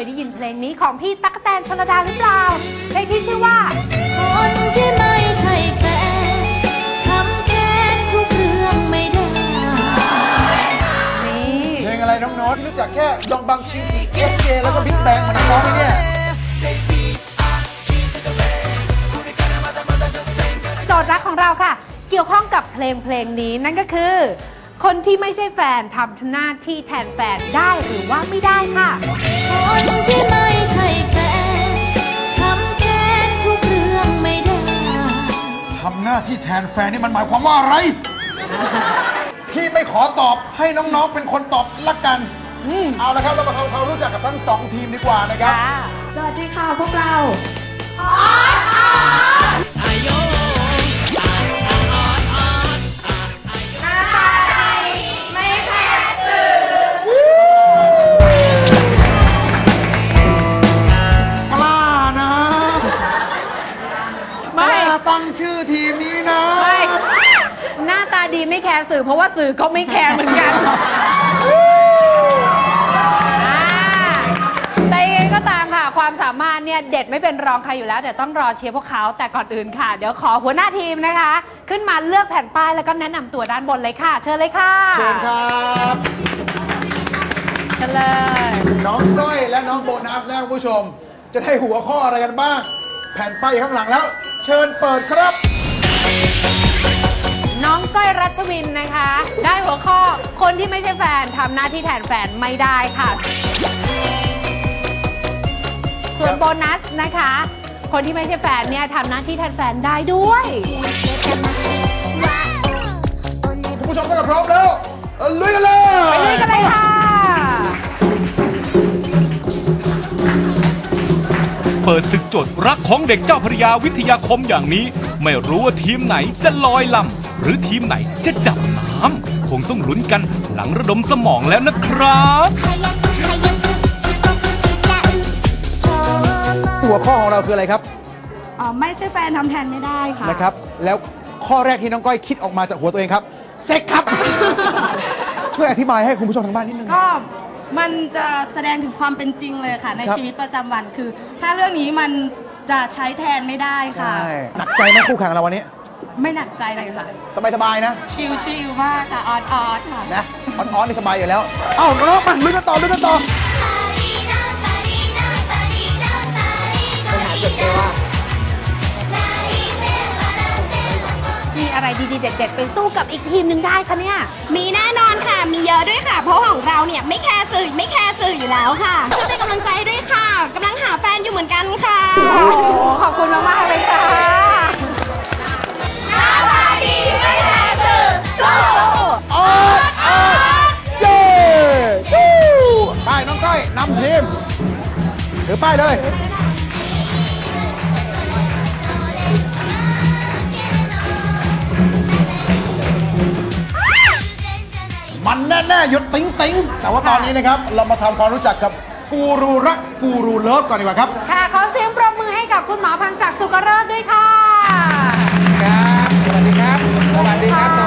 ยได้ยินเพลงนี้ของพี่ตั๊กกะแตนชลดาหรือเปล่าเพลงที่ชื่อว่า คนที่ไม่ใช่แฟนทำแทนทุกเรื่องไม่ได้นี่เพลงอะไรน้องโน้ตรู้จักแค่ดองบังชิงกีเอสเแล้วก็บิ๊กแบงเหมือนน้องๆไหมเนี่ย โจทย์รักของเราค่ะ เกี่ยวข้องกับเพลงเพลงนี้นั่นก็คือ คนที่ไม่ใช่แฟนทำหน้าที่แทนแฟนได้หรือว่าไม่ได้ค่ะ คนที่ไม่ใช่แฟนทำแทนทุกเรื่องไม่ได้ ทำหน้าที่แทนแฟนนี่มันหมายความว่าอะไร พี่ไม่ขอตอบให้น้องๆ เป็นคนตอบละกันเอาละครับเรามาทำความรู้จักกับทั้งสองทีมดีกว่านะครับ สวัสดีค่ะพวกเราก ร์สื่อเพราะว่าสื่อก็ไม่แคร์เหมือนกันอ่าแต่ยังไงก็ตามค่ะ ความสามารถเนี่ยเด็ดไม่เป็นรองใครอยู่แล้วเดี๋ยวต้องรอเชียร์พวกเขาแต่ก่อนอื่นค่ะ เดี๋ยวขอหัวหน้าทีมนะคะ ขึ้นมาเลือกแผ่นป้ายแล้วก็แนะนำตัวด้านบนเลยค่ะ เชิญเลยค่ะเชิญครับเชิญเลย น้องก้อยและน้องโบนัสนะคุณผู้ชม จะได้หัวข้ออะไรกันบ้าง แผ่นป้ายอยู่ข้างหลังแล้ว เชิญเปิดครับน้องก้อยรั ชวินนะคะ ได้หัวข้อคนที่ไม่ใช่แฟนทำหน้าที่แทนแฟนไม่ได้ค่ะ ส่วนโบนัสนะคะ คนที่ไม่ใช่แฟนเนี่ยทำหน้าที่แทนแฟนได้ด้วย คุณผู้ชมถ้าพร้อมแล้วเอาลุยกันเลยไปลุยกันเลยค่ะ เปิดศึกโจทย์รักของเด็กเจ้าพระยาวิทยาคมอย่างนี้ ไม่รู้ว่าทีมไหนจะลอยลำ หรือทีมไหนจะดับน้ำคงต้องลุ้นกันหลังระดมสมองแล้วนะครับหัวข้อของเราคืออะไรครับอ๋อไม่ใช่แฟนทำแทนไม่ได้ค่ะนะครับ แล้วข้อแรกที่น้องก้อยคิดออกมาจากหัวตัวเองครับเซ็กครับ ช่วยอธิบายให้คุณผู้ชมทางบ้านนิดนึงก็มันจะแสดงถึงความเป็นจริงเลยค่ะ ในครับชีวิตประจำวันคือ ถ้าเรื่องนี้มันจะใช้แทนไม่ได้ค่ะใช่หนักใจไหมคู่แข่งเราวันนี้ ไม่หนักใจเลยค่ะ สบายๆนะ ชิลๆมากค่ะออดออดๆค่ะ นะออนๆนี่สบายอยู่แล้ว เอ้าน้องๆมาลุยกันต่อลุยกันต่อมีอะไรดีๆ เด็ดๆ ไปสู้กับอีกทีมหนึ่งได้คะเนี่ย มีแน่นอนค่ะ มีเยอะด้วยค่ะ เพราะของเราเนี่ยไม่แคร์สื่อไม่แคร์สื่ออยู่แล้วค่ะ ช่วยเป็นกำลังใจด้วยค่ะกำลังหาแฟนอยู่เหมือนกันค่ะโอ้โหขอบคุณมากๆเลยค่ะ ออดออดเย้วู้ป้ายน้องก้อยนำทีมถือป้ายเลย มันแน่ ๆ หยุดติ๊งติ๊งแต่ว่าตอนนี้นะครับ เรามาทำความรู้จักกับกูรูรักกูรูเลิฟก่อนดีกว่าครับ ค่ะขอเสียงปรบมือให้กับคุณหมอพันศักดิ์สุกเริศด้วยค่ะ ครับ สวัสดีครับ สวัสดีครับ ส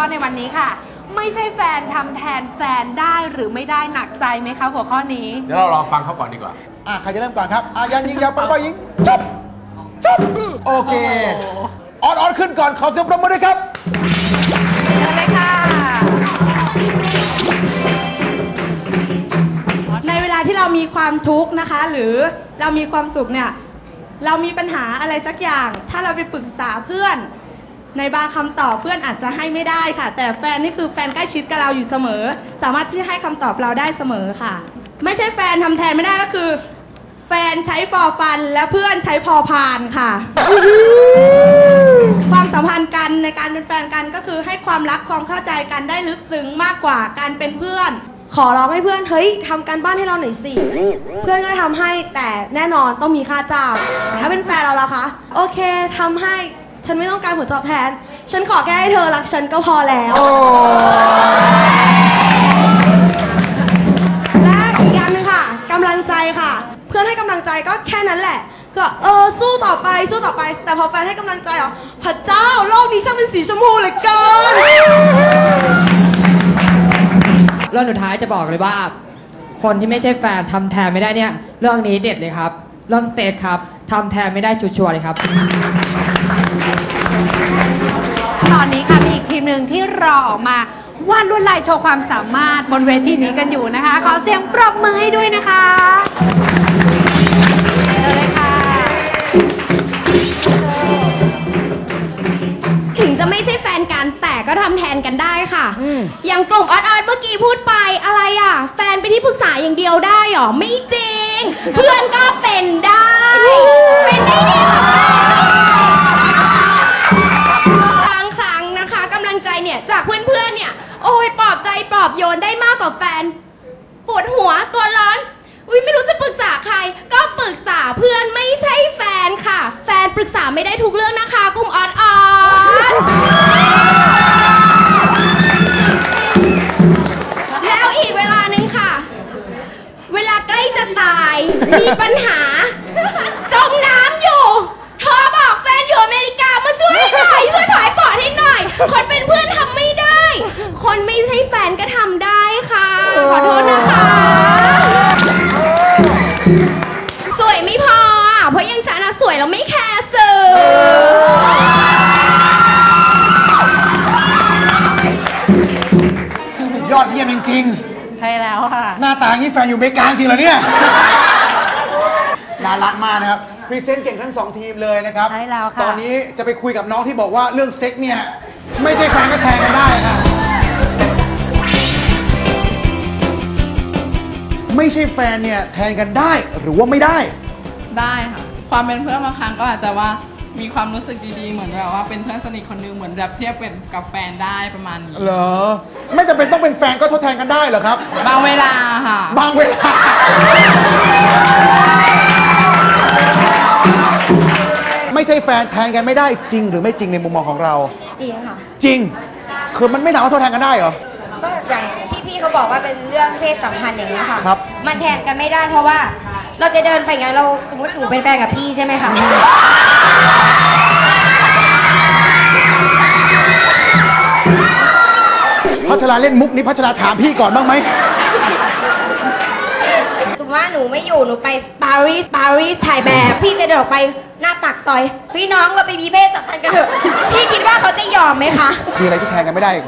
ข้อในวันนี้ค่ะ ไม่ใช่แฟนทำแทนแฟนได้หรือไม่ได้หนักใจไหมคะหัวข้อนี้ เดี๋ยวเราลองฟังเขาก่อนดีกว่า อะใครจะเริ่มก่อนครับอะยันยิงยาวไปไปยิงจบจบโอเคออนออนขึ้นก่อนขอเสียงปรบมือด้วยครับ เชิญเลยค่ะ ในเวลาที่เรามีความทุกข์นะคะ หรือเรามีความสุขเนี่ย เรามีปัญหาอะไรสักอย่าง ถ้าเราไปปรึกษาเพื่อน ในบางคำตอบเพื่อนอาจจะให้ไม่ได้ค่ะ แต่แฟนนี่คือแฟนใกล้ชิดกับเราอยู่เสมอ สามารถที่จะให้คำตอบเราได้เสมอค่ะ ไม่ใช่แฟนทำแทนไม่ได้ก็คือ แฟนใช้ฟอฟัน และเพื่อนใช้พอพานค่ะ ความสัมพันธ์กันในการเป็นแฟนกันก็คือให้ความรักความเข้าใจกันได้ลึกซึ้งมากกว่าการเป็นเพื่อน ขอร้องให้เพื่อนเฮ้ยทำการบ้านให้เราหน่อยสิ เพื่อนก็ทำให้แต่แน่นอนต้องมีค่าจ้างแต่ถ้าเป็นแฟนเราล่ะคะ โอเคทำให้ ฉันไม่ต้องการผลตอบแทน ฉันขอแค่ให้เธอรักฉันก็พอแล้ว และอีกอย่างหนึ่งค่ะกำลังใจค่ะ เพื่อนให้กำลังใจก็แค่นั้นแหละก็เออสู้ต่อไปสู้ต่อไป แต่พอแฟนให้กำลังใจเหรอพระเจ้าโลกนี้ช่างเป็นสีชมพูเหลือเกินแรื่องสุดท้ายจะบอกเลยว่า คนที่ไม่ใช่แฟนทำแทนไม่ได้เนี่ย เรื่องนี้เด็ดเลยครับ เรื่องสเตทครับทำแทนไม่ได้ชัวร์ๆเลยครับ ตอนนี้ค่ะมีอีกทีมหนึ่งที่รอออกมาวาดลวดลายโชว์ความสามารถบนเวทีนี้กันอยู่นะคะ ขอเสียงปรบมือให้ด้วยนะคะเชิญเลยค่ะ ถึงจะไม่ใช่แฟนกันแต่ก็ทำแทนกันได้ค่ะ อย่างกลุ่มออดออดเมื่อกี้พูดไปอะไรอะ แฟนไปนที่ปรึกษาอย่างเดียวได้หรอ ไม่จริง เพื่อนก็เป็นได้ เป็น มีปัญหา จมน้ำอยู่โทรบอกแฟนอยู่อเมริกามาช่วยหน่อยช่วยผายปอดให้หน่อย คนเป็นเพื่อนทำไม่ได้ คนไม่ใช่แฟนก็ทำได้ค่ะ ขอโทษนะคะ สวยไม่พออะเพราะอยังฉันอะสวยแล้วไม่แคร์สื่อ ยอดเยี่ยมจริงใช่แล้วค่ะ ๆ หน้าตาอย่างนี้แฟนอยู่อเมริกาจริงเหรอเนี่ย น่ารักมากนะครับพรีเซนต์เก่งทั้งสองทีมเลยนะครับใช่แล้วค่ะ ตอนนี้จะไปคุยกับน้องที่บอกว่าเรื่องเซ็กเนี่ยไม่ใช่แฟนก็แทงกันได้ครับไม่ใช่แฟนเนี่ยแทนกันได้หรือว่าไม่ได้ ได้ค่ะ ความเป็นเพื่อนบางครั้งก็อาจจะว่ามีความรู้สึกดีๆ เหมือนแบบว่าเป็นเพื่อนสนิทคนหนึงเหมือนแบบเทียบเป็นกับแฟนได้ประมาณนี้ เหรอ ไม่จำเป็นต้องเป็นแฟนก็ทดแทนกันได้เหรอครับ บางเวลาค่ะ บางเวลา ไม่ใช่แฟนแทนกันไม่ได้จริง หรือไม่จริงในมุมมองของเรา จริงค่ะ จริง คือมันไม่สามารถทดแทนกันได้เหรอ ก็อย่างที่พี่เขาบอกว่าเป็นเรื่องเพศสัมพันธ์อย่างนี้ยค่ะ ครับ มันแทนกันไม่ได้เพราะว่าเราจะเดินไปไงเราสมมติหนูเป็นแฟนกับพี่ใช่ไหมคะ พัชราเล่นมุกนี้พัชราถามพี่ก่อนบ้างไหม สมมติว่าหนูไม่อยู่หนูไปปารีสปารีสถ่ายแบบ พี่จะเดินออกไป หน้าปากซอยพี่น้องเราไปมีเพศสัมพันธ์กันเถอะพี่คิดว่าเขาจะยอมไหมคะ มีอะไรที่แทนกันไม่ได้อีก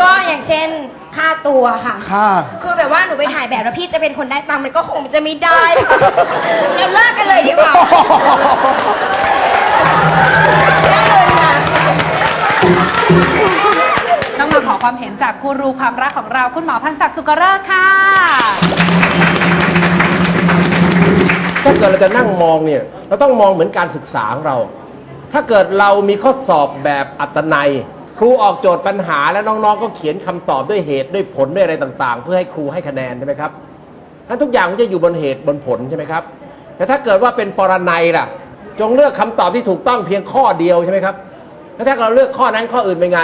ก็อย่างเช่นค่าตัวค่ะ ค่า คือแบบว่าหนูไปถ่ายแบบแล้วพี่จะเป็นคนได้ตังค์มันก็คงจะไม่ได้ค่ะเราเลิกกันเลยดีกว่าเลิกเลยนะ ต้องมาขอความเห็นจากกูรูความรักของเราคุณหมอพันศักดิ์สุกเริกษ์ค่ะ ถ้าเกิดเราจะนั่งมองเนี่ย เราต้องมองเหมือนการศึกษาของเรา ถ้าเกิดเรามีข้อสอบแบบอัตนัย ครูออกโจทย์ปัญหาแล้วน้องๆ ก็เขียนคำตอบด้วยเหตุด้วยผลด้วยอะไรต่าง ๆ เพื่อให้ครูให้คะแนนใช่ไหมครับนั้นทุกอย่างมันจะอยู่บนเหตุบนผลใช่ไหมครับแต่ถ้าเกิดว่าเป็นปรนัยล่ะ จงเลือกคำตอบที่ถูกต้องเพียงข้อเดียวใช่ไหมครับแล้วถ้าเราเลือกข้อนั้นข้ออื่นเป็นไง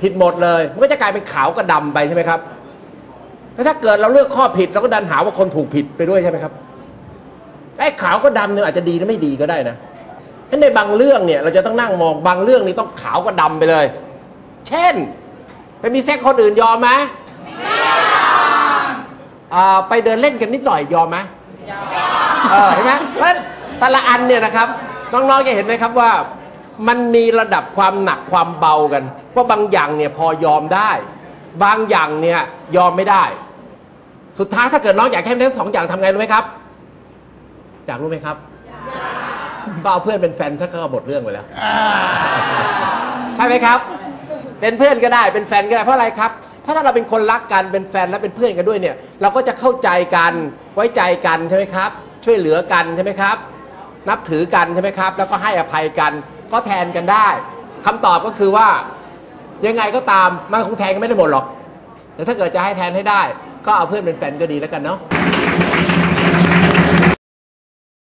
ผิดหมดเลยมันก็จะกลายเป็นขาวกับดำไปใช่ไหมครับแล้วถ้าเกิดเราเลือกข้อผิดเราก็ดันหาว่าคนถูกผิดไปด้วยใช่ไหมครับ ไอ้ขาวก็ดำเนี่ยอาจจะดีหรือไม่ดีก็ได้นะฉะนั้นในบางเรื่องเนี่ยเราจะต้องนั่งมองบางเรื่องนี่ต้องขาวก็ดำไปเลย เช่น ไปมีเซ็กคนอื่นยอมไหมอ่าไปเดินเล่นกันนิดหน่อยยอมไหมเออเห็นไหมเพราะแต่ละอันเนี่ยนะครับน้องๆจะเห็นไหมครับว่า มันมีระดับความหนักความเบากันว่าบางอย่างเนี่ยพอยอมได้ บางอย่างเนี่ยยอมไม่ได้ สุดท้ายถ้าเกิดน้องอยากให้ทั้งสองอย่างทำไงรู้ไหมครับ อยากรู้ไหมครับก็เอาเพื่อนเป็นแฟนซะก็หมดเรื่องไปแล้วใช่ไหมครับ เป็นเพื่อนก็ได้เป็นแฟนก็ได้เพราะอะไรครับ เพราะถ้าเราเป็นคนรักกันเป็นแฟนและเป็นเพื่อนกันด้วยเนี่ย เราก็จะเข้าใจกันไว้ใจกันใช่ไหมครับ ช่วยเหลือกันใช่ไหมครับ นับถือกันใช่ไหมครับ แล้วก็ให้อภัยกัน ก็แทนกันได้คำตอบก็คือว่า ยังไงก็ตามมันคงแทนกันไม่ได้หมดหรอก แต่ถ้าเกิดจะให้แทนให้ได้ ก็เอาเพื่อนเป็นแฟนก็ดีแล้วกันเนาะ